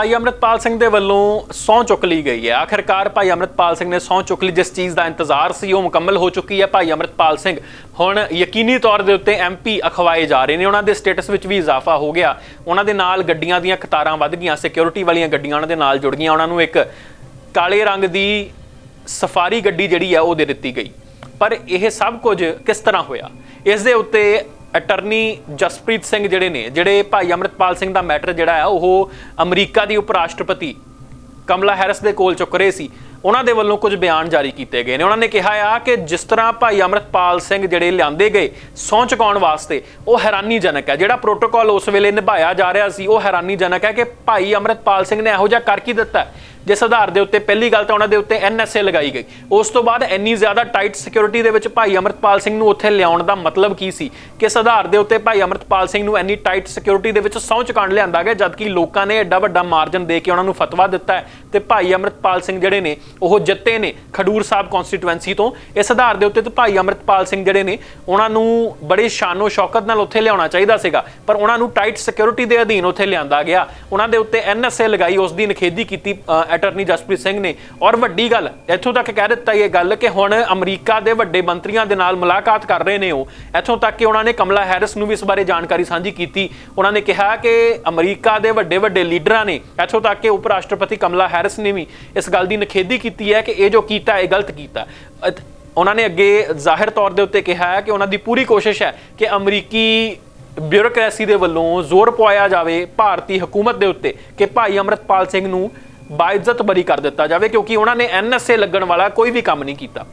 ਭਾਈ ਅਮਰਤਪਾਲ ਸਿੰਘ ਦੇ ਵੱਲੋਂ ਸਹੁੰ ਚੁੱਕ ਲਈ ਗਈ ਹੈ। ਆਖਰਕਾਰ ਭਾਈ ਅਮਰਤਪਾਲ ਸਿੰਘ ਨੇ ਸਹੁੰ ਚੁੱਕ ਲਈ, ਜਿਸ ਚੀਜ਼ ਦਾ ਇੰਤਜ਼ਾਰ ਸੀ, ਉਹ ਮੁਕੰਮਲ ਹੋ ਚੁੱਕੀ ਹੈ ਭਾਈ ਅਮਰਤਪਾਲ ਸਿੰਘ। ਹੁਣ ਯਕੀਨੀ ਤੌਰ ਦੇ ਉੱਤੇ ਐਮਪੀ ਅਖਵਾਏ ਜਾ ਰਹੇ ਨੇ। ਉਹਨਾਂ ਦੇ ਸਟੇਟਸ ਵਿੱਚ ਵੀ ਇਜ਼ਾਫਾ ਹੋ ਗਿਆ। ਉਹਨਾਂ ਦੇ ਨਾਲ ਗੱਡੀਆਂ ਦੀਆਂ ਕਤਾਰਾਂ ਵੱਧ ਗਈਆਂ ਸਿਕਿਉਰਿਟੀ ਵਾਲੀਆਂ ਗੱਡੀਆਂ ਉਹਨਾਂ ਦੇ ਨਾਲ ਜੁੜ ਗਈਆਂ। ਉਹਨਾਂ ਨੂੰ ਇੱਕ ਕਾਲੇ ਰੰਗ ਦੀ ਸਫਾਰੀ ਗੱਡੀ ਜਿਹੜੀ ਆ ਉਹ ਦੇ ਦਿੱਤੀ ਗਈ। ਪਰ ਇਹ ਸਭ ਕੁਝ ਕਿਸ ਤਰ੍ਹਾਂ ਹੋਇਆ? ਇਸ ਦੇ ਉੱਤੇ ਅਟਰਨੀ ਜਸਪ੍ਰੀਤ ਸਿੰਘ ਜਿਹੜੇ ਨੇ, ਜਿਹੜੇ ਭਾਈ ਅਮਰਤਪਾਲ ਸਿੰਘ ਦਾ ਮੈਟਰ ਜਿਹੜਾ ਆ ਉਹ ਅਮਰੀਕਾ ਦੀ ਉਪ ਰਾਸ਼ਟਰਪਤੀ ਕਮਲਾ ਹੈਰਿਸ ਦੇ ਕੋਲ ਚੁੱਕ ਰਹੇ ਸੀ। ਉਹਨਾਂ ਦੇ ਵੱਲੋਂ ਕੁਝ ਬਿਆਨ ਜਾਰੀ ਕੀਤੇ ਗਏ ਨੇ। ਉਹਨਾਂ ਨੇ ਕਿਹਾ ਆ ਕਿ ਜਿਸ ਤਰ੍ਹਾਂ ਭਾਈ ਅਮਰਤਪਾਲ ਸਿੰਘ ਜਿਹੜੇ ਲਿਆਂਦੇ ਗਏ ਸਹੁੰ ਚੁਕਾਉਣ ਵਾਸਤੇ, ਉਹ ਹੈਰਾਨੀਜਨਕ ਹੈ। ਜਿਹੜਾ ਪ੍ਰੋਟੋਕਾਲ ਉਸ ਵੇਲੇ ਨਿਭਾਇਆ ਜਾ ਰਿਹਾ ਸੀ, ਉਹ ਹੈਰਾਨੀਜਨਕ ਹੈ ਕਿ ਭਾਈ ਅਮਰਤਪਾਲ ਸਿੰਘ ਨੇ ਇਹੋ ਜਿਹਾ ਕਰ ਕੀ ਦਿੱਤਾ ਜਿਸ ਆਧਾਰ ਦੇ ਉੱਤੇ ਪਹਿਲੀ ਗੱਲ ਤਾਂ ਉਹਨਾਂ ਦੇ ਉੱਤੇ ਐਨਐਸਏ ਲਗਾਈ ਗਈ। ਉਸ ਤੋਂ ਬਾਅਦ ਇੰਨੀ ਜ਼ਿਆਦਾ ਟਾਈਟ ਸਿਕਿਉਰਿਟੀ ਦੇ ਵਿੱਚ ਭਾਈ ਅਮਰਤਪਾਲ ਸਿੰਘ ਨੂੰ ਉੱਥੇ ਲਿਆਉਣ ਦਾ ਮਤਲਬ ਕੀ ਸੀ? ਕਿਸ ਆਧਾਰ ਦੇ ਉੱਤੇ ਭਾਈ ਅਮਰਤਪਾਲ ਸਿੰਘ ਨੂੰ ਇੰਨੀ ਟਾਈਟ ਸਿਕਿਉਰਿਟੀ ਦੇ ਵਿੱਚ ਸਹੁੰ ਚੁਕਾਉਣ ਲਿਆਂਦਾ ਗਿਆ, ਜਦਕਿ ਲੋਕਾਂ ਨੇ ਐਡਾ ਵੱਡਾ ਮਾਰਜਨ ਦੇ ਕੇ ਉਹਨਾਂ ਨੂੰ ਫਤਵਾ ਦਿੱਤਾ ਹੈ? ਤੇ ਭਾਈ ਅਮਰਤਪਾਲ ਸਿੰਘ ਜਿਹੜੇ ਨੇ, ਉਹ ਜਿੱਤੇ ਨੇ ਖਡੂਰ ਸਾਹਿਬ ਕਨਸਟੀਟੂਐਂਸੀ ਤੋਂ। ਇਸ ਆਧਾਰ ਦੇ ਉੱਤੇ ਤੇ ਭਾਈ ਅਮਰਤਪਾਲ ਸਿੰਘ ਜਿਹੜੇ ਨੇ, ਉਹਨਾਂ ਨੂੰ ਬੜੇ ਸ਼ਾਨੋ ਸ਼ੌਕਤ ਨਾਲ ਉੱਥੇ ਲਿਆਉਣਾ ਚਾਹੀਦਾ ਸੀਗਾ। ਪਰ ਉਹਨਾਂ ਨੂੰ ਟਾਈਟ ਸਿਕਿਉਰਿਟੀ ਦੇ ਅਧੀਨ ਉੱਥੇ ਲਿਆਂਦਾ ਗਿਆ। ਉਹਨਾਂ ਦੇ ਉੱਤੇ ਐਨਐਸਏ ਲਗਾਈ, ਉਸ ਦੀ ਨਖੇਦੀ ਕੀਤੀ ਅਟਰਨੀ ਜਸਪ੍ਰੀਤ ਸਿੰਘ ਨੇ। ਔਰ ਵੱਡੀ ਗੱਲ, ਇੱਥੋਂ ਤੱਕ ਕਹਿ ਦਿੱਤਾ ਇਹ ਗੱਲ ਕਿ ਹੁਣ ਅਮਰੀਕਾ ਦੇ ਵੱਡੇ ਮੰਤਰੀਆਂ ਦੇ ਨਾਲ ਮੁਲਾਕਾਤ ਕਰ ਰਹੇ ਨੇ ਉਹ। ਇੱਥੋਂ ਤੱਕ ਕਿ ਉਹਨਾਂ ਨੇ ਕਮਲਾ ਹੈਰਿਸ ਨੂੰ ਵੀ ਇਸ ਬਾਰੇ ਜਾਣਕਾਰੀ ਸਾਂਝੀ ਕੀਤੀ। ਉਹਨਾਂ ਨੇ ਕਿਹਾ ਕਿ ਅਮਰੀਕਾ ਦੇ ਵੱਡੇ ਵੱਡੇ ਲੀਡਰਾਂ ਨੇ, ਇੱਥੋਂ ਤੱਕ ਕਿ ਉਪ ਰਾਸ਼ਟਰਪਤੀ ਕਮਲਾ ਹੈਰਿਸ ਨੇ ਵੀ ਇਸ ਗੱਲ ਦੀ ਨਖੇਦੀ ਕੀਤੀ ਹੈ ਕਿ ਇਹ ਜੋ ਕੀਤਾ ਇਹ ਗਲਤ ਕੀਤਾ। ਉਹਨਾਂ ਨੇ ਅੱਗੇ ਜ਼ਾਹਿਰ ਤੌਰ ਦੇ ਉੱਤੇ ਕਿਹਾ ਹੈ ਕਿ ਉਹਨਾਂ ਦੀ ਪੂਰੀ ਕੋਸ਼ਿਸ਼ ਹੈ ਕਿ ਅਮਰੀਕੀ ਬਿਊਰੋਕ੍ਰੇਸੀ ਦੇ ਵੱਲੋਂ ਜ਼ੋਰ ਪਵਾਇਆ ਜਾਵੇ ਭਾਰਤੀ ਹਕੂਮਤ ਦੇ ਉੱਤੇ ਕਿ ਭਾਈ ਅਮਰਤਪਾਲ ਸਿੰਘ ਨੂੰ ਬਾਇਜ਼ਤ ਬਰੀ ਕਰ ਦਿੱਤਾ ਜਾਵੇ ਕਿਉਂਕਿ ਉਹਨਾਂ ਨੇ ਐਨਐਸਏ ਲੱਗਣ ਵਾਲਾ ਕੋਈ ਵੀ ਕੰਮ ਨਹੀਂ ਕੀਤਾ।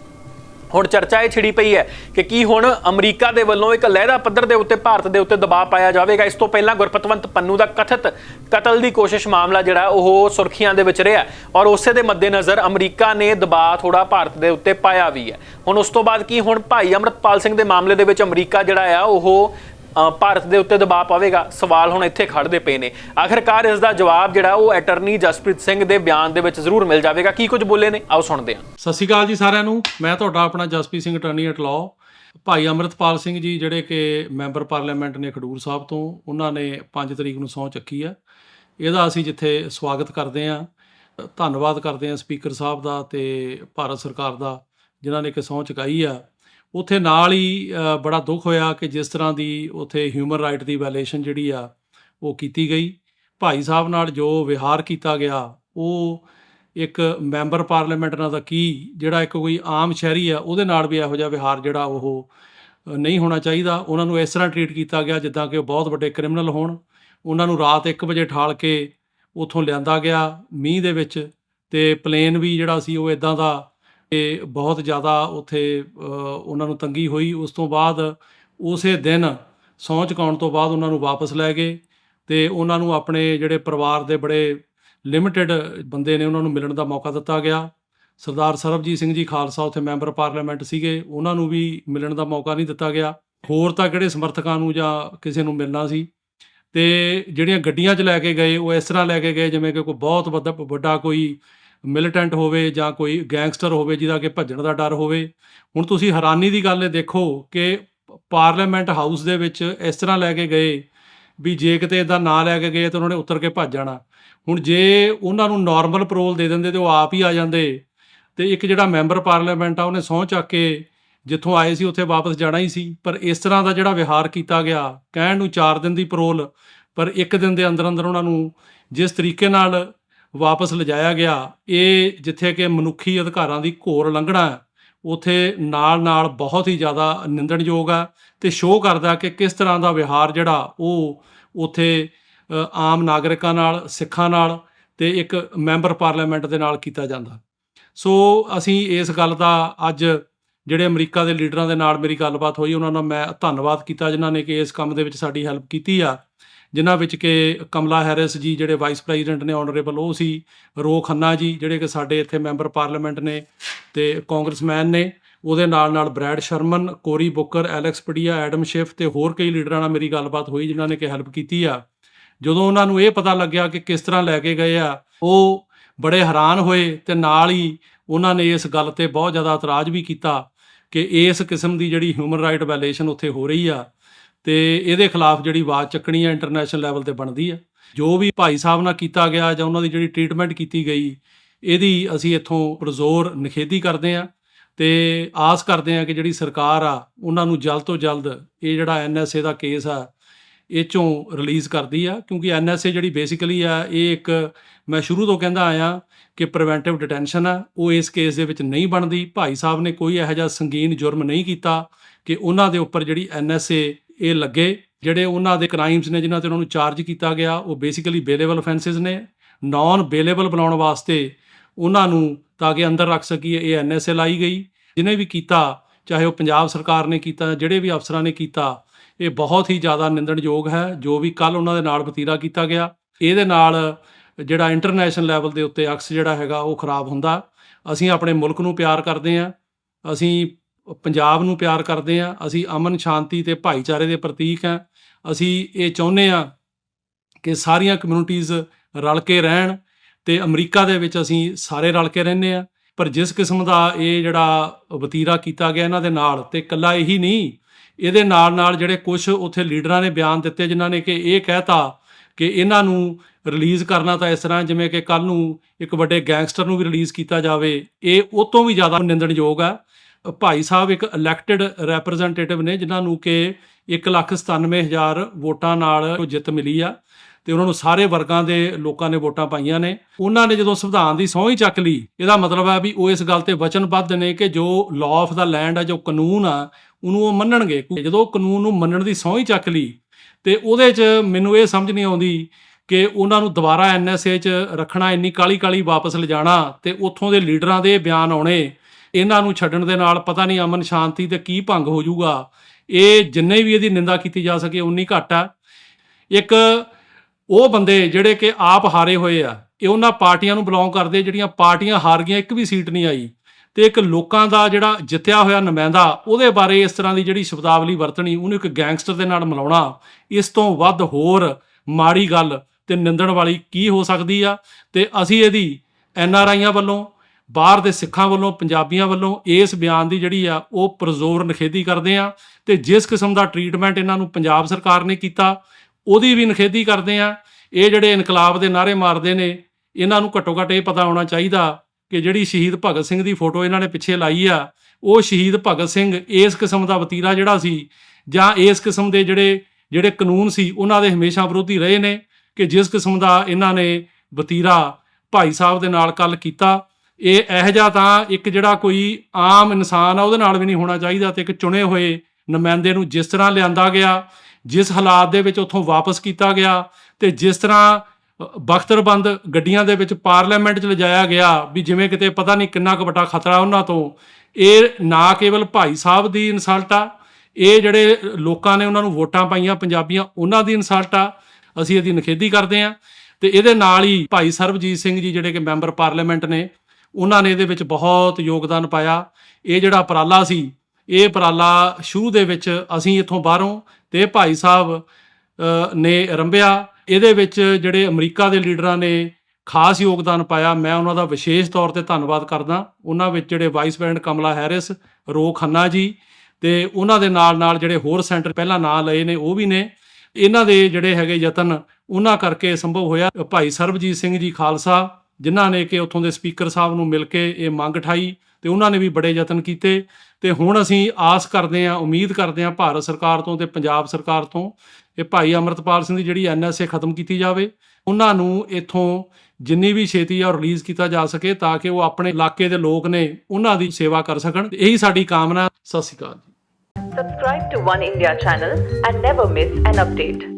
ਹੁਣ ਚਰਚਾ ਇਹ ਛਿੜੀ ਪਈ ਹੈ ਕਿ ਕੀ ਹੁਣ ਅਮਰੀਕਾ ਦੇ ਵੱਲੋਂ ਇੱਕ ਲਹਿਦਾ ਪੱਧਰ ਦੇ ਉੱਤੇ ਭਾਰਤ ਦੇ ਉੱਤੇ ਦਬਾਅ ਪਾਇਆ ਜਾਵੇਗਾ। ਇਸ ਤੋਂ ਪਹਿਲਾਂ ਗੁਰਪਤਵੰਤ ਪੰਨੂ ਦਾ ਕਥਿਤ ਕਤਲ ਦੀ ਕੋਸ਼ਿਸ਼ ਮਾਮਲਾ ਜਿਹੜਾ, ਉਹ ਸੁਰਖੀਆਂ ਦੇ ਵਿੱਚ ਰਿਹਾ ਔਰ ਉਸੇ ਦੇ ਮੱਦੇਨਜ਼ਰ ਅਮਰੀਕਾ ਨੇ ਦਬਾਅ ਥੋੜਾ ਭਾਰਤ ਦੇ ਉੱਤੇ ਪਾਇਆ ਵੀ ਹੈ। ਹੁਣ ਉਸ ਤੋਂ ਬਾਅਦ ਕੀ ਹੁਣ ਭਾਈ ਅਮਰਤਪਾਲ ਸਿੰਘ ਦੇ ਮਾਮਲੇ ਦੇ ਵਿੱਚ ਅਮਰੀਕਾ ਜਿਹੜਾ ਆ, ਉਹ ਭਾਰਤ ਦੇ ਉੱਤੇ ਦਬਾਅ ਪਵੇਗਾ? ਸਵਾਲ ਹੁਣ ਇੱਥੇ ਖੜਦੇ ਪਏ ਨੇ। ਆਖਰਕਾਰ ਇਸ ਦਾ ਜਵਾਬ ਜਿਹੜਾ, ਉਹ ਅਟਰਨੀ ਜਸਪ੍ਰੀਤ ਸਿੰਘ ਦੇ ਬਿਆਨ ਦੇ ਵਿੱਚ ਜ਼ਰੂਰ ਮਿਲ ਜਾਵੇਗਾ। ਕੀ ਕੁਝ ਬੋਲੇ ਨੇ? ਆਓ ਸੁਣਦੇ ਹਾਂ। ਸਤਿ ਸ਼੍ਰੀ ਅਕਾਲ ਜੀ ਸਾਰਿਆਂ ਨੂੰ। ਮੈਂ ਤੁਹਾਡਾ ਆਪਣਾ Jaspreet Singh, attorney at law Bhai Amritpal Singh ਜੀ, ਜਿਹੜੇ ਕਿ ਮੈਂਬਰ ਪਾਰਲੀਮੈਂਟ ਨੇ ਖਡੂਰ ਸਾਹਿਬ ਤੋਂ, ਉਹਨਾਂ ਨੇ 5 ਤਰੀਕ ਨੂੰ ਸਹੁੰ ਚੱਕੀ ਆ ਇਹਦਾ ਅਸੀਂ ਜਿੱਥੇ ਸਵਾਗਤ ਕਰਦੇ ਆ ਧੰਨਵਾਦ ਕਰਦੇ ਆ ਸਪੀਕਰ ਸਾਹਿਬ ਦਾ ਤੇ ਭਾਰਤ ਸਰਕਾਰ ਦਾ, ਜਿਨ੍ਹਾਂ ਨੇ ਕਿ ਸਹੁੰ ਚੁਕਾਈ ਆ। ਉੱਥੇ ਨਾਲ ਹੀ ਬੜਾ ਦੁੱਖ ਹੋਇਆ ਕਿ ਜਿਸ ਤਰ੍ਹਾਂ ਦੀ ਉੱਥੇ ਹਿਊਮਨ ਰਾਈਟ ਦੀ ਵਾਇਲੇਸ਼ਨ ਜਿਹੜੀ ਆ, ਉਹ ਕੀਤੀ ਗਈ। ਭਾਈ ਸਾਹਿਬ ਨਾਲ ਜੋ ਵਿਹਾਰ ਕੀਤਾ ਗਿਆ, ਉਹ ਇੱਕ ਮੈਂਬਰ ਪਾਰਲੀਮੈਂਟ ਨਾਲ ਦਾ ਕੀ, ਜਿਹੜਾ ਇੱਕ ਕੋਈ ਆਮ ਸ਼ਹਿਰੀ ਆ, ਉਹਦੇ ਨਾਲ ਵੀ ਇਹੋ ਜਿਹਾ ਵਿਹਾਰ ਜਿਹੜਾ ਉਹ ਨਹੀਂ ਹੋਣਾ ਚਾਹੀਦਾ। ਉਹਨਾਂ ਨੂੰ ਇਸ ਤਰ੍ਹਾਂ ਟਰੀਟ ਕੀਤਾ ਗਿਆ ਜਿੱਦਾਂ ਕਿ ਉਹ ਬਹੁਤ ਵੱਡੇ ਕ੍ਰਿਮੀਨਲ ਹੋਣ। ਉਹਨਾਂ ਨੂੰ ਰਾਤ 1 ਵਜੇ ਠਾਲ ਕੇ ਉੱਥੋਂ ਲਿਆਂਦਾ ਗਿਆ ਮੀਂਹ ਦੇ ਵਿੱਚ ਤੇ ਪਲੇਨ ਵੀ ਜਿਹੜਾ ਸੀ ਉਹ ਇਦਾਂ ਦਾ ਕਿ ਬਹੁਤ ਜ਼ਿਆਦਾ ਉੱਥੇ ਉਹਨਾਂ ਨੂੰ ਤੰਗੀ ਹੋਈ। ਉਸ ਤੋਂ ਬਾਅਦ ਉਸੇ ਦਿਨ ਸਹੁੰ ਚੁਕਾਉਣ ਤੋਂ ਬਾਅਦ ਉਹਨਾਂ ਨੂੰ ਵਾਪਸ ਲੈ ਗਏ ਤੇ ਉਹਨਾਂ ਨੂੰ ਆਪਣੇ ਜਿਹੜੇ ਪਰਿਵਾਰ ਦੇ ਬੜੇ ਲਿਮਿਟਿਡ ਬੰਦੇ ਨੇ ਉਹਨਾਂ ਨੂੰ ਮਿਲਣ ਦਾ ਮੌਕਾ ਦਿੱਤਾ ਗਿਆ। ਸਰਦਾਰ ਸਰਬਜੀਤ ਸਿੰਘ ਜੀ ਖਾਲਸਾ ਉੱਥੇ ਮੈਂਬਰ ਪਾਰਲੀਮੈਂਟ ਸੀਗੇ, ਉਹਨਾਂ ਨੂੰ ਵੀ ਮਿਲਣ ਦਾ ਮੌਕਾ ਨਹੀਂ ਦਿੱਤਾ ਗਿਆ। ਹੋਰ ਤਾਂ ਕਿਹੜੇ ਸਮਰਥਕਾਂ ਨੂੰ ਜਾਂ ਕਿਸੇ ਨੂੰ ਮਿਲਣਾ ਸੀ? ਤੇ ਜਿਹੜੀਆਂ ਗੱਡੀਆਂ 'ਚ ਲੈ ਕੇ ਗਏ, ਉਹ ਇਸ ਤਰ੍ਹਾਂ ਲੈ ਕੇ ਗਏ, ਜਿਵੇਂ ਕਿ ਕੋਈ ਬਹੁਤ ਵੱਡਾ ਵੱਡਾ ਕੋਈ ਮਿਲਟੈਂਟ ਹੋਵੇ ਜਾਂ ਕੋਈ ਗੈਂਗਸਟਰ ਹੋਵੇ ਜਿਹਦਾ ਕਿ ਭੱਜਣ ਦਾ ਡਰ ਹੋਵੇ। ਹੁਣ ਤੁਸੀਂ ਹੈਰਾਨੀ ਦੀ ਗੱਲ ਇਹ ਦੇਖੋ ਕਿ ਪਾਰਲੀਮੈਂਟ ਹਾਊਸ ਦੇ ਵਿੱਚ ਇਸ ਤਰ੍ਹਾਂ ਲੈ ਕੇ ਗਏ ਵੀ ਜੇ ਕਿਤੇ ਇਦਾਂ ਨਾਂ ਲੈ ਕੇ ਗਏ ਤਾਂ ਉਹਨਾਂ ਨੇ ਉਤਰ ਕੇ ਭੱਜ ਜਾਣਾ। ਹੁਣ ਜੇ ਉਹਨਾਂ ਨੂੰ ਨਾਰਮਲ ਪਰੋਲ ਦੇ ਦਿੰਦੇ ਤੇ ਉਹ ਆਪ ਹੀ ਆ ਜਾਂਦੇ ਤੇ ਇੱਕ ਜਿਹੜਾ ਮੈਂਬਰ ਪਾਰਲੀਮੈਂਟ ਆ ਉਹਨੇ ਸਹੁੰ ਚੱਕ ਕੇ ਜਿੱਥੋਂ ਆਏ ਸੀ ਉੱਥੇ ਵਾਪਸ ਜਾਣਾ ਹੀ ਸੀ। ਪਰ ਇਸ ਤਰ੍ਹਾਂ ਦਾ ਜਿਹੜਾ ਵਿਹਾਰ ਕੀਤਾ ਗਿਆ, ਕਹਿਣ ਨੂੰ 4 ਦਿਨ ਦੀ ਪਰੋਲ ਪਰ ਇੱਕ ਦਿਨ ਦੇ ਅੰਦਰ ਅੰਦਰ ਉਹਨਾਂ ਨੂੰ ਜਿਸ ਤਰੀਕੇ ਨਾਲ ਵਾਪਸ ਲਿਜਾਇਆ ਗਿਆ। ਇਹ ਜਿੱਥੇ ਕਿ ਮਨੁੱਖੀ ਅਧਿਕਾਰਾਂ ਦੀ ਘੋਰ ਲੰਘਣਾ ਹੈ, ਉਥੇ ਨਾਲ ਨਾਲ ਬਹੁਤ ਹੀ ਜ਼ਿਆਦਾ ਨਿੰਦਣਯੋਗ ਆ ਤੇ ਸ਼ੋਅ ਕਰਦਾ ਕਿ ਕਿਸ ਤਰ੍ਹਾਂ ਦਾ ਵਿਹਾਰ ਜਿਹੜਾ ਉਹ ਉਥੇ ਆਮ ਨਾਗਰਿਕਾਂ ਨਾਲ, ਸਿੱਖਾਂ ਨਾਲ ਤੇ ਇੱਕ ਮੈਂਬਰ ਪਾਰਲੀਮੈਂਟ ਦੇ ਨਾਲ ਕੀਤਾ ਜਾਂਦਾ। ਸੋ ਅਸੀਂ ਇਸ ਗੱਲ ਦਾ ਅੱਜ ਜਿਹੜੇ ਅਮਰੀਕਾ ਦੇ ਲੀਡਰਾਂ ਦੇ ਨਾਲ ਮੇਰੀ ਗੱਲਬਾਤ ਹੋਈ, ਉਹਨਾਂ ਨਾਲ ਮੈਂ ਧੰਨਵਾਦ ਕੀਤਾ, ਜਿਨ੍ਹਾਂ ਨੇ ਕਿ ਇਸ ਕੰਮ ਦੇ ਵਿੱਚ ਸਾਡੀ ਹੈਲਪ ਕੀਤੀ ਆ। ਜਿਨ੍ਹਾਂ ਵਿੱਚ ਕਿ ਕਮਲਾ ਹੈਰਿਸ ਜੀ ਜਿਹੜੇ ਵਾਈਸ ਪ੍ਰੈਜ਼ੀਡੈਂਟ ਨੇ ਆਨਰੇਬਲ ਉਹ ਸੀ ਰੋ ਖੰਨਾ ਜੀ ਜਿਹੜੇ ਕਿ ਸਾਡੇ ਇੱਥੇ ਮੈਂਬਰ ਪਾਰਲੀਮੈਂਟ ਨੇ ਤੇ ਕਾਂਗਰਸਮੈਨ ਨੇ, ਉਹਦੇ ਨਾਲ ਨਾਲ Brad Sherman, Cory Booker, Alex Padilla, Adam Schiff ਤੇ ਹੋਰ ਕਈ ਲੀਡਰਾਂ ਨਾਲ ਮੇਰੀ ਗੱਲਬਾਤ ਹੋਈ ਜਿਨ੍ਹਾਂ ਨੇ ਕਿ ਹੈਲਪ ਕੀਤੀ ਆ। ਜਦੋਂ ਉਹਨਾਂ ਨੂੰ ਇਹ ਪਤਾ ਲੱਗਿਆ ਕਿ ਕਿਸ ਤਰ੍ਹਾਂ ਲੈ ਕੇ ਗਏ ਆ, ਉਹ ਬੜੇ ਹੈਰਾਨ ਹੋਏ ਤੇ ਨਾਲ ਹੀ ਉਹਨਾਂ ਨੇ ਇਸ ਗੱਲ ਤੇ ਬਹੁਤ ਜ਼ਿਆਦਾ ਇਤਰਾਜ਼ ਵੀ ਕੀਤਾ ਕਿ ਇਸ ਕਿਸਮ ਦੀ ਜਿਹੜੀ ਹਿਊਮਨ ਰਾਈਟ ਵਾਇਲੇਸ਼ਨ ਉੱਥੇ ਹੋ ਰਹੀ ਆ। ਤੇ ਇਹਦੇ ਖਿਲਾਫ ਜਿਹੜੀ ਆਵਾਜ਼ ਚੱਕਣੀ ਹੈ ਇੰਟਰਨੈਸ਼ਨਲ ਲੈਵਲ ਤੇ ਬਣਦੀ ਹੈ ਜੋ ਵੀ ਭਾਈ ਸਾਹਿਬ ਨਾਲ ਕੀਤਾ ਗਿਆ ਜਾਂ ਉਹਨਾਂ ਦੀ ਜਿਹੜੀ ਟ੍ਰੀਟਮੈਂਟ ਕੀਤੀ ਗਈ, ਇਹਦੀ ਅਸੀਂ ਇੱਥੋਂ ਪ੍ਰਜ਼ੋਰ ਨਿਖੇਧੀ ਕਰਦੇ ਹਾਂ ਤੇ ਆਸ ਕਰਦੇ ਹਾਂ ਕਿ ਜਿਹੜੀ ਸਰਕਾਰ ਆ, ਉਹਨਾਂ ਨੂੰ ਜਲਦ ਤੋਂ ਜਲਦ ਇਹ ਜਿਹੜਾ ਐਨਐਸਏ ਦਾ ਕੇਸ ਆ, ਇਹ ਚੋਂ ਰਿਲੀਜ਼ ਕਰਦੀ ਆ। ਕਿਉਂਕਿ ਐਨਐਸਏ ਜਿਹੜੀ ਬੇਸਿਕਲੀ ਆ, ਇਹ ਇੱਕ ਮੈਂ ਸ਼ੁਰੂ ਤੋਂ ਕਹਿੰਦਾ ਆਇਆ ਕਿ ਪ੍ਰੀਵੈਂਟਿਵ ਡਿਟੈਂਸ਼ਨ ਆ, ਉਹ ਇਸ ਕੇਸ ਦੇ ਵਿੱਚ ਨਹੀਂ ਬਣਦੀ। ਭਾਈ ਸਾਹਿਬ ਨੇ ਕੋਈ ਇਹੋ ਜਿਹਾ ਸੰਗੀਨ ਜੁਰਮ ਨਹੀਂ ਕੀਤਾ ਕਿ ਉਹਨਾਂ ਦੇ ਉੱਪਰ ਜਿਹੜੀ ਐਨਐਸਏ ਇਹ ਲੱਗੇ, ਜਿਹੜੇ ਉਹਨਾਂ ਦੇ ਕ੍ਰਾਈਮਸ ਨੇ, ਜਿਨ੍ਹਾਂ ਤੇ ਉਹਨਾਂ ਨੂੰ ਚਾਰਜ ਕੀਤਾ ਗਿਆ, ਉਹ ਬੇਸਿਕਲੀ ਬੇਲੇਬਲ ਅਫੈਂਸਸ ਨੇ ਨਾਨ ਬੇਲੇਬਲ ਬਣਾਉਣ ਵਾਸਤੇ ਉਹਨਾਂ ਨੂੰ ਤਾਂ ਕਿ ਅੰਦਰ ਰੱਖ ਸਕੀਏ, ਇਹ ਐਨਐਸਏ ਆਈ ਗਈ। ਜਿਹਨੇ ਵੀ ਕੀਤਾ, ਚਾਹੇ ਉਹ ਪੰਜਾਬ ਸਰਕਾਰ ਨੇ ਕੀਤਾ, ਜਿਹੜੇ ਵੀ ਅਫਸਰਾਂ ਨੇ ਕੀਤਾ, ਇਹ ਬਹੁਤ ਹੀ ਜ਼ਿਆਦਾ ਨਿੰਦਣਯੋਗ ਹੈ, ਜੋ ਵੀ ਕੱਲ ਉਹਨਾਂ ਦੇ ਨਾਲ ਵਤੀਰਾ ਕੀਤਾ ਗਿਆ। ਇਹਦੇ ਨਾਲ ਜਿਹੜਾ ਇੰਟਰਨੈਸ਼ਨਲ ਲੈਵਲ ਦੇ ਉੱਤੇ ਅਕਸ ਜਿਹੜਾ ਹੈਗਾ, ਉਹ ਖਰਾਬ ਹੁੰਦਾ। ਅਸੀਂ ਆਪਣੇ ਮੁਲਕ ਨੂੰ ਪਿਆਰ ਕਰਦੇ ਹਾਂ। ਅਸੀਂ ਪੰਜਾਬ ਨੂੰ ਪਿਆਰ ਕਰਦੇ ਹਾਂ, ਅਸੀਂ ਅਮਨ, ਸ਼ਾਂਤੀ ਤੇ ਭਾਈਚਾਰੇ ਦੇ ਪ੍ਰਤੀਕ ਹਾਂ, ਅਸੀਂ ਇਹ ਚਾਹੁੰਦੇ ਹਾਂ ਕਿ ਸਾਰੀਆਂ ਕਮਿਊਨਿਟੀਆਂ ਰਲ ਕੇ ਰਹਿਣ ਤੇ ਅਮਰੀਕਾ ਦੇ ਵਿੱਚ ਅਸੀਂ ਸਾਰੇ ਰਲ ਕੇ ਰਹਿੰਦੇ ਆ ਪਰ ਜਿਸ ਕਿਸਮ ਦਾ ਇਹ ਜਿਹੜਾ ਵਤੀਰਾ ਕੀਤਾ ਗਿਆ ਇਹਨਾਂ ਦੇ ਨਾਲ ਤੇ ਇਕੱਲਾ ਇਹੀ ਨਹੀਂ, ਇਹਦੇ ਨਾਲ ਨਾਲ ਜਿਹੜੇ ਕੁਝ ਉੱਥੇ ਲੀਡਰਾਂ ਨੇ ਬਿਆਨ ਦਿੱਤੇ ਜਿਨ੍ਹਾਂ ਨੇ ਕਿ ਇਹ ਕਹਿਤਾ ਕਿ ਇਹਨਾਂ ਨੂੰ ਰਿਲੀਜ਼ ਕਰਨਾ ਤਾਂ ਇਸ ਤਰ੍ਹਾਂ ਜਿਵੇਂ ਕਿ ਕੱਲ ਨੂੰ ਇੱਕ ਵੱਡੇ ਗੈਂਗਸਟਰ ਨੂੰ ਵੀ ਰਿਲੀਜ਼ ਕੀਤਾ ਜਾਵੇ, ਇਹ ਉਹ ਤੋਂ ਵੀ ਜ਼ਿਆਦਾ ਨਿੰਦਣਯੋਗ ਆ ਭਾਈ ਸਾਹਿਬ ਇੱਕ ਇਲੈਕਟਿਡ ਰੈਪਰੈਜ਼ੈਂਟੇਟਿਵ ਨੇ, ਜਿਨ੍ਹਾਂ ਨੂੰ ਕਿ 197000 ਵੋਟਾਂ ਨਾਲ ਉਹ ਜਿੱਤ ਮਿਲੀ ਆ ਤੇ ਉਹਨਾਂ ਨੂੰ ਸਾਰੇ ਵਰਗਾਂ ਦੇ ਲੋਕਾਂ ਨੇ ਵੋਟਾਂ ਪਾਈਆਂ ਨੇ। ਉਹਨਾਂ ਨੇ ਜਦੋਂ ਸੰਵਿਧਾਨ ਦੀ ਸਹੁੰ ਹੀ ਚੱਕ ਲਈ, ਇਹਦਾ ਮਤਲਬ ਹੈ ਵੀ ਉਹ ਇਸ ਗੱਲ ਤੇ ਵਚਨਬੱਧ ਨੇ ਕਿ ਜੋ ਲਾਅ ਆਫ ਦਾ ਲੈਂਡ ਆ, ਜੋ ਕਾਨੂੰਨ ਆ, ਉਹਨੂੰ ਉਹ ਮੰਨਣਗੇ। ਜਦੋਂ ਕਾਨੂੰਨ ਨੂੰ ਮੰਨਣ ਦੀ ਸਹੁੰ ਹੀ ਚੱਕ ਲਈ, ਤੇ ਉਹਦੇ 'ਚ ਮੈਨੂੰ ਇਹ ਸਮਝ ਨਹੀਂ ਆਉਂਦੀ ਕਿ ਉਹਨਾਂ ਨੂੰ ਦੁਬਾਰਾ ਐਨਐਸਏ 'ਚ ਰੱਖਣਾ, ਇੰਨੀ ਕਾਲੀ ਕਾਲੀ ਵਾਪਸ ਲਿਜਾਣਾ ਤੇ ਉੱਥੋਂ ਦੇ ਲੀਡਰਾਂ ਦੇ ਬਿਆਨ ਆਉਣੇ। ਇਹਨਾਂ ਨੂੰ ਛੱਡਣ ਦੇ ਨਾਲ ਪਤਾ ਨਹੀਂ ਅਮਨ ਸ਼ਾਂਤੀ ਤੇ ਕੀ ਭੰਗ ਹੋ ਜਾਊਗਾ। ਇਹ ਜਿੰਨੇ ਵੀ ਇਹਦੀ ਨਿੰਦਾ ਕੀਤੀ ਜਾ ਸਕੇ ਉਨੀ ਘੱਟ ਆ। ਇੱਕ ਉਹ ਬੰਦੇ ਜਿਹੜੇ ਕਿ ਆਪ ਹਾਰੇ ਹੋਏ ਆ, ਇਹ ਉਹਨਾਂ ਪਾਰਟੀਆਂ ਨੂੰ ਬਿਲੋਂਗ ਕਰਦੇ ਜਿਹੜੀਆਂ ਪਾਰਟੀਆਂ ਹਾਰ ਗਈਆਂ, ਇੱਕ ਵੀ ਸੀਟ ਨਹੀਂ ਆਈ। ਤੇ ਇੱਕ ਲੋਕਾਂ ਦਾ ਜਿਹੜਾ ਜਿੱਤਿਆ ਹੋਇਆ ਨੁਮਾਇੰਦਾ, ਉਹਦੇ ਬਾਰੇ ਇਸ ਤਰ੍ਹਾਂ ਦੀ ਜਿਹੜੀ ਸ਼ਬਦਾਵਲੀ ਵਰਤਣੀ, ਉਹਨੂੰ ਇੱਕ ਗੈਂਗਸਟਰ ਦੇ ਨਾਲ ਮਿਲਾਉਣਾ, ਇਸ ਤੋਂ ਵੱਧ ਹੋਰ ਮਾੜੀ ਗੱਲ ਤੇ ਨਿੰਦਣ ਵਾਲੀ ਕੀ ਹੋ ਸਕਦੀ ਆ? ਤੇ ਅਸੀਂ ਇਹਦੀ ਐਨ ਆਰ ਆਈਆਂ ਵੱਲੋਂ ਬਾਹਰ ਦੇ ਸਿੱਖਾਂ ਵੱਲੋਂ, ਪੰਜਾਬੀਆਂ ਵੱਲੋਂ ਇਸ ਬਿਆਨ ਦੀ ਜਿਹੜੀ ਆ, ਉਹ ਪ੍ਰਜ਼ੋਰ ਨਿਖੇਧੀ ਕਰਦੇ ਆ ਤੇ ਜਿਸ ਕਿਸਮ ਦਾ ਟ੍ਰੀਟਮੈਂਟ ਇਹਨਾਂ ਨੂੰ ਪੰਜਾਬ ਸਰਕਾਰ ਨੇ ਕੀਤਾ, ਉਹਦੀ ਵੀ ਨਿਖੇਧੀ ਕਰਦੇ ਆ। ਇਹ ਜਿਹੜੇ ਇਨਕਲਾਬ ਦੇ ਨਾਰੇ ਮਾਰਦੇ ਨੇ, ਇਹਨਾਂ ਨੂੰ ਘੱਟੋ ਘੱਟ ਇਹ ਪਤਾ ਹੋਣਾ ਚਾਹੀਦਾ ਕਿ ਜਿਹੜੀ ਸ਼ਹੀਦ ਭਗਤ ਸਿੰਘ ਦੀ ਫੋਟੋ ਇਹਨਾਂ ਨੇ ਪਿੱਛੇ ਲਾਈ ਆ, ਉਹ ਸ਼ਹੀਦ ਭਗਤ ਸਿੰਘ ਇਸ ਕਿਸਮ ਦਾ ਵਤੀਰਾ ਜਿਹੜਾ ਸੀ, ਜਾਂ ਇਸ ਕਿਸਮ ਦੇ ਜਿਹੜੇ ਜਿਹੜੇ ਕਾਨੂੰਨ ਸੀ, ਉਹਨਾਂ ਦੇ ਹਮੇਸ਼ਾ ਵਿਰੋਧੀ ਰਹੇ ਨੇ ਕਿ ਜਿਸ ਕਿਸਮ ਦਾ ਇਹਨਾਂ ਨੇ ਵਤੀਰਾ ਭਾਈ ਸਾਹਿਬ ਦੇ ਨਾਲ ਕੱਲ ਕੀਤਾ। ਇਹ ਇਹੋ ਜਿਹਾ ਤਾਂ ਇੱਕ ਜਿਹੜਾ ਕੋਈ ਆਮ ਇਨਸਾਨ ਆ, ਉਹਦੇ ਨਾਲ ਵੀ ਨਹੀਂ ਹੋਣਾ ਚਾਹੀਦਾ ਤੇ ਇੱਕ ਚੁਣੇ ਹੋਏ ਨੁਮਾਇੰਦੇ ਨੂੰ ਜਿਸ ਤਰ੍ਹਾਂ ਲਿਆਂਦਾ ਗਿਆ, ਜਿਸ ਹਾਲਾਤ ਦੇ ਵਿੱਚ ਉੱਥੋਂ ਵਾਪਸ ਕੀਤਾ ਗਿਆ ਤੇ ਜਿਸ ਤਰ੍ਹਾਂ ਬਖਤਰਬੰਦ ਗੱਡੀਆਂ ਦੇ ਵਿੱਚ ਪਾਰਲੀਮੈਂਟ 'ਚ ਲਿਜਾਇਆ ਗਿਆ ਵੀ ਜਿਵੇਂ ਕਿਤੇ ਪਤਾ ਨਹੀਂ ਕਿੰਨਾ ਕੁ ਵੱਡਾ ਖਤਰਾ ਉਹਨਾਂ ਤੋਂ, ਇਹ ਨਾ ਕੇਵਲ ਭਾਈ ਸਾਹਿਬ ਦੀ ਇਨਸਲਟ ਆ, ਇਹ ਜਿਹੜੇ ਲੋਕਾਂ ਨੇ ਉਹਨਾਂ ਨੂੰ ਵੋਟਾਂ ਪਾਈਆਂ ਪੰਜਾਬੀਆਂ, ਉਹਨਾਂ ਦੀ ਇਨਸਲਟ ਆ, ਅਸੀਂ ਇਹਦੀ ਨਿਖੇਧੀ ਕਰਦੇ ਹਾਂ ਤੇ ਇਹਦੇ ਨਾਲ ਹੀ ਭਾਈ ਸਰਬਜੀਤ ਸਿੰਘ ਜੀ ਜਿਹੜੇ ਕਿ ਮੈਂਬਰ ਪਾਰਲੀਮੈਂਟ ਨੇ ਉਹਨਾਂ ਨੇ ਇਹਦੇ ਵਿੱਚ ਬਹੁਤ ਯੋਗਦਾਨ ਪਾਇਆ। ਇਹ ਜਿਹੜਾ ਉਪਰਾਲਾ ਸੀ, ਇਹ ਉਪਰਾਲਾ ਸ਼ੁਰੂ ਦੇ ਵਿੱਚ ਅਸੀਂ ਇੱਥੋਂ ਬਾਹਰੋਂ ਤੇ ਭਾਈ ਸਾਹਿਬ ਨੇ ਰੰਭਿਆ। ਇਹਦੇ ਵਿੱਚ ਜਿਹੜੇ ਅਮਰੀਕਾ ਦੇ ਲੀਡਰਾਂ ਨੇ ਖਾਸ ਯੋਗਦਾਨ ਪਾਇਆ। ਮੈਂ ਉਹਨਾਂ ਦਾ ਵਿਸ਼ੇਸ਼ ਤੌਰ ਤੇ ਧੰਨਵਾਦ ਕਰਦਾ। ਉਹਨਾਂ ਵਿੱਚ ਜਿਹੜੇ ਵਾਈਸ ਪ੍ਰੈਜ਼ੀਡੈਂਟ ਕਮਲਾ ਹੈਰਿਸ, ਰੋ ਖੰਨਾ ਜੀ ਤੇ ਉਹਨਾਂ ਦੇ ਨਾਲ ਨਾਲ ਜਿਹੜੇ ਹੋਰ ਸੈਂਟਰ ਪਹਿਲਾਂ ਨਾਂ ਲਏ ਨੇ, ਉਹ ਵੀ ਨੇ। ਇਹਨਾਂ ਦੇ ਜਿਹੜੇ ਹੈਗੇ ਯਤਨ, ਉਹਨਾਂ ਕਰਕੇ ਸੰਭਵ ਹੋਇਆ। ਭਾਈ ਸਰਬਜੀਤ ਸਿੰਘ ਜੀ ਖਾਲਸਾ ਜਿਨ੍ਹਾਂ ਨੇ ਕਿ ਉੱਥੋਂ ਦੇ ਸਪੀਕਰ ਸਾਹਿਬ ਨੂੰ ਮਿਲ ਕੇ ਇਹ ਮੰਗ ਠਾਈ ਤੇ ਉਹਨਾਂ ਨੇ ਵੀ ਬੜੇ ਯਤਨ ਕੀਤੇ। ਤੇ ਹੁਣ ਅਸੀਂ ਆਸ ਕਰਦੇ ਹਾਂ, ਉਮੀਦ ਕਰਦੇ ਹਾਂ ਭਾਰਤ ਸਰਕਾਰ ਤੋਂ ਤੇ ਪੰਜਾਬ ਸਰਕਾਰ ਤੋਂ ਇਹ ਭਾਈ ਅਮਰਤਪਾਲ ਸਿੰਘ ਦੀ ਜਿਹੜੀ ਐਨਐਸਏ ਖਤਮ ਕੀਤੀ ਜਾਵੇ। ਉਹਨਾਂ ਨੂੰ ਇੱਥੋਂ ਜਿੰਨੀ ਵੀ ਛੇਤੀ ਆ ਰਿਲੀਜ਼ ਕੀਤਾ ਜਾ ਸਕੇ ਤਾਂ ਕਿ ਉਹ ਆਪਣੇ ਇਲਾਕੇ ਦੇ ਲੋਕ ਨੇ ਉਹਨਾਂ ਦੀ ਸੇਵਾ ਕਰ ਸਕਣ। ਇਹੀ ਸਾਡੀ ਕਾਮਨਾ। ਸਤਿ ਸ਼੍ਰੀ ਅਕਾਲ ਜੀ। Subscribe to One India channel and never miss an.